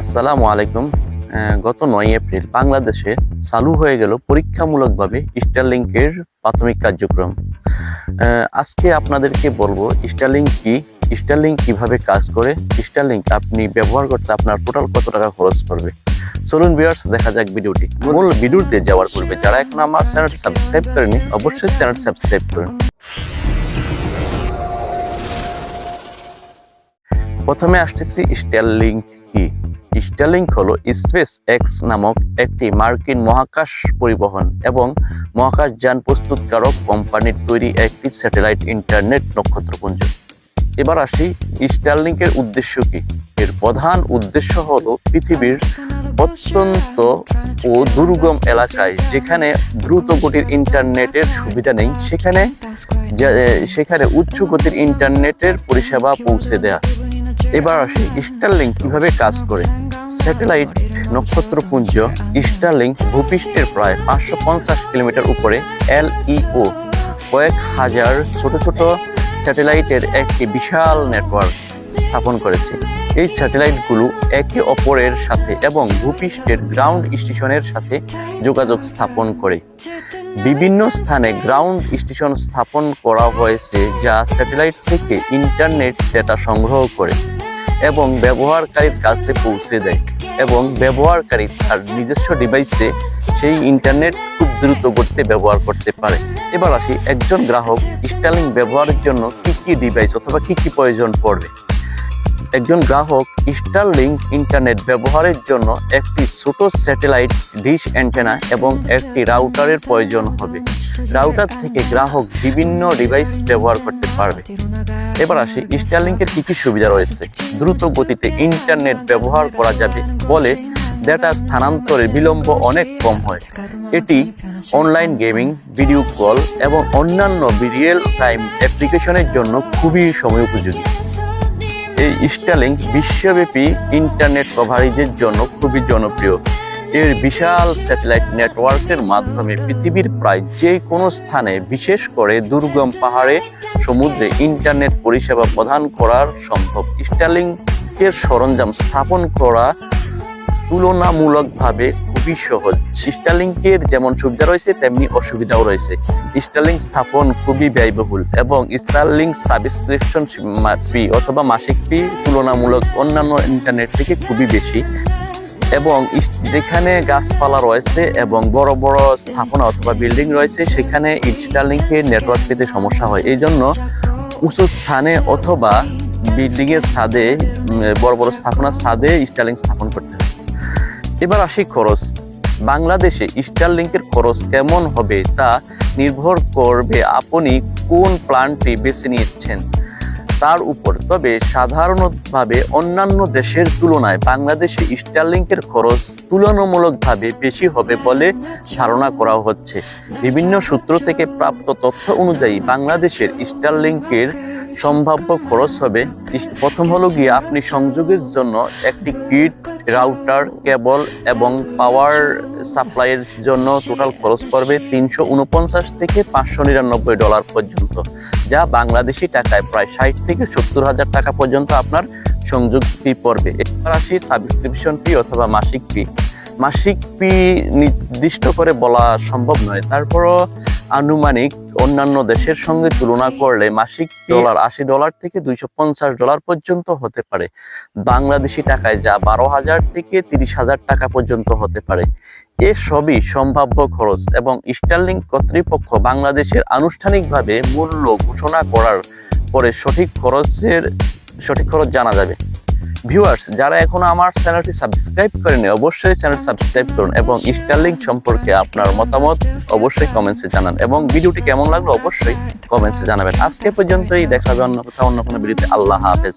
আসসালামু আলাইকুম। গত নয় এপ্রিল বাংলাদেশে চালু হয়ে গেল পরীক্ষামূলকভাবে স্টারলিংকের প্রাথমিক কার্যক্রম। আজকে আপনাদেরকে বলব স্টারলিংক কি, স্টারলিংক কীভাবে কাজ করে, স্টারলিংক আপনি ব্যবহার করতে আপনার টোটাল কত টাকা খরচ করবে। চলুন ভিউয়ার্স দেখা যাক ভিডিওটি। মূল ভিডিওতে যাওয়ার পূর্বে, যারা এখন আমার চ্যানেলটি সাবস্ক্রাইব করেনি, অবশ্যই চ্যানেলটি সাবস্ক্রাইব করুন। প্রথমে আসতেছি স্টারলিংক কি। স্টারলিংক হলো স্পেস এক্স নামক একটি মার্কিন মহাকাশ পরিবহন এবং মহাকাশ যান প্রস্তুতকারক কোম্পানির তৈরি একটি স্যাটেলাইট ইন্টারনেট নক্ষত্রপুঞ্জ। এবার আসি স্টারলিংকের উদ্দেশ্য কি? এর প্রধান উদ্দেশ্য হল পৃথিবীর অত্যন্ত ও দুর্গম এলাকায় যেখানে দ্রুত গতির ইন্টারনেটের সুবিধা নেই, সেখানে সেখানে উচ্চ গতির ইন্টারনেটের পরিষেবা পৌঁছে দেয়া। এবার আসি স্টারলিংক কীভাবে কাজ করে। স্যাটেলাইট নক্ষত্রপুঞ্জ স্টারলিংক ভূপৃষ্ঠের প্রায় পাঁচশো পঞ্চাশ কিলোমিটার উপরে এলইও কয়েক হাজার ছোট ছোট স্যাটেলাইটের একটি বিশাল নেটওয়ার্ক স্থাপন করেছে। এই স্যাটেলাইটগুলো একে অপরের সাথে এবং ভূপৃষ্ঠের গ্রাউন্ড স্টেশনের সাথে যোগাযোগ স্থাপন করে। বিভিন্ন স্থানে গ্রাউন্ড স্টেশন স্থাপন করা হয়েছে যা স্যাটেলাইট থেকে ইন্টারনেট ডেটা সংগ্রহ করে। এবং ব্যবহারকারীর কাছে পৌঁছে দেয় এবং ব্যবহারকারী তার নিজস্ব ডিভাইসে সেই ইন্টারনেট খুব দ্রুত গতিতে ব্যবহার করতে পারে। এবার আসি একজন গ্রাহক স্টালিং ব্যবহারের জন্য কি কি ডিভাইস অথবা কি কি প্রয়োজন পড়বে। একজন গ্রাহক স্টারলিংক ইন্টারনেট ব্যবহারের জন্য একটি ছোট স্যাটেলাইট ডিশ অ্যান্টেনা এবং একটি রাউটারের প্রয়োজন হবে। রাউটার থেকে গ্রাহক বিভিন্ন ডিভাইস ব্যবহার করতে পারবে। এবার আসি স্টারলিংকের কি কি সুবিধা রয়েছে? দ্রুত গতিতে ইন্টারনেট ব্যবহার করা যাবে বলে ডেটা স্থানান্তরের বিলম্ব অনেক কম হয়। এটি অনলাইন গেমিং ভিডিও কল এবং অন্যান্য রিয়েল টাইম অ্যাপ্লিকেশনের জন্য খুবই সময় উপযোগী। এই স্টারলিংক বিশ্বব্যাপী ইন্টারনেট কভারেজের জন্য খুবই জনপ্রিয়। এর বিশাল স্যাটেলাইট নেটওয়ার্কের মাধ্যমে পৃথিবীর প্রায় যে কোনো স্থানে, বিশেষ করে দুর্গম পাহাড়ে, সমুদ্রে ইন্টারনেট পরিষেবা প্রদান করার সম্ভব স্টারলিংকের সরঞ্জাম স্থাপন করা তুলনামূলকভাবে খুবই সহজ। স্টারলিংকের যেমন সুবিধা রয়েছে, তেমনি অসুবিধাও রয়েছে। স্টারলিংক স্থাপন খুবই ব্যয়বহুল এবং স্টারলিংক সাবস্ক্রিপশন ফি অথবা মাসিক ফি তুলনামূলক অন্যান্য ইন্টারনেট থেকে খুবই বেশি। এবং যেখানে গাছপালা রয়েছে এবং বড় বড় স্থাপনা অথবা বিল্ডিং রয়েছে, সেখানে স্টারলিংকের নেটওয়ার্ক পেতে সমস্যা হয়। এই জন্য উঁচু স্থানে অথবা বিল্ডিংয়ের ছাদে বড় বড় স্থাপনার ছাদে স্টারলিংক স্থাপন করতে হয়। এবার আসি খরচ। বাংলাদেশে স্টারলিংকের খরচ কেমন হবে তা নির্ভর করবে আপনি কোন প্ল্যানটি বেছে নিচ্ছেন তার উপর। তবে সাধারণভাবে অন্যান্য দেশের তুলনায় বাংলাদেশে স্টারলিংকের খরচ তুলনামূলকভাবে বেশি হবে বলে ধারণা করা হচ্ছে। বিভিন্ন সূত্র থেকে প্রাপ্ত তথ্য অনুযায়ী বাংলাদেশের স্টারলিংকের সম্ভাব্য খরচ হবে। প্রথম হলো গিয়ে আপনি সংযোগের জন্য একটি কিট রাউটার কেবল এবং পাওয়ার সাপ্লাইয়ের জন্য টোটাল খরচ পড়বে তিনশো উনপঞ্চাশ থেকে পাঁচশো নিরানব্বই ডলার পর্যন্ত, যা বাংলাদেশি টাকায় প্রায় ষাট থেকে সত্তর হাজার টাকা পর্যন্ত আপনার সংযোগ ফি পড়বে। এবার আসি সাবস্ক্রিপশন ফি অথবা মাসিক ফি মাসিক ফি নির্দিষ্ট করে বলা সম্ভব নয়। তারপরও আনুমানিক অন্যান্য দেশের সঙ্গে তুলনা করলে মাসিক ডলার আশি ডলার থেকে দুইশো পঞ্চাশ ডলার পর্যন্ত হতে পারে। বাংলাদেশি টাকায় যা বারো হাজার থেকে তিরিশ হাজার টাকা পর্যন্ত হতে পারে। এ সবই সম্ভাব্য খরচ এবং স্টারলিংক কর্তৃপক্ষ বাংলাদেশের আনুষ্ঠানিকভাবে মূল্য ঘোষণা করার পরে সঠিক খরচের সঠিক খরচ জানা যাবে। ভিউয়ার্স যারা এখনও আমার চ্যানেলটি সাবস্ক্রাইব করেনি অবশ্যই চ্যানেল সাবস্ক্রাইব করুন এবং স্টারলিং সম্পর্কে আপনার মতামত অবশ্যই কমেন্টসে জানান এবং ভিডিওটি কেমন লাগল অবশ্যই কমেন্টসে জানাবেন। আজকে পর্যন্তই, দেখা হবে অন্য কোথাও, অন্য কোনো ভিডিওতে। আল্লাহ হাফেজ।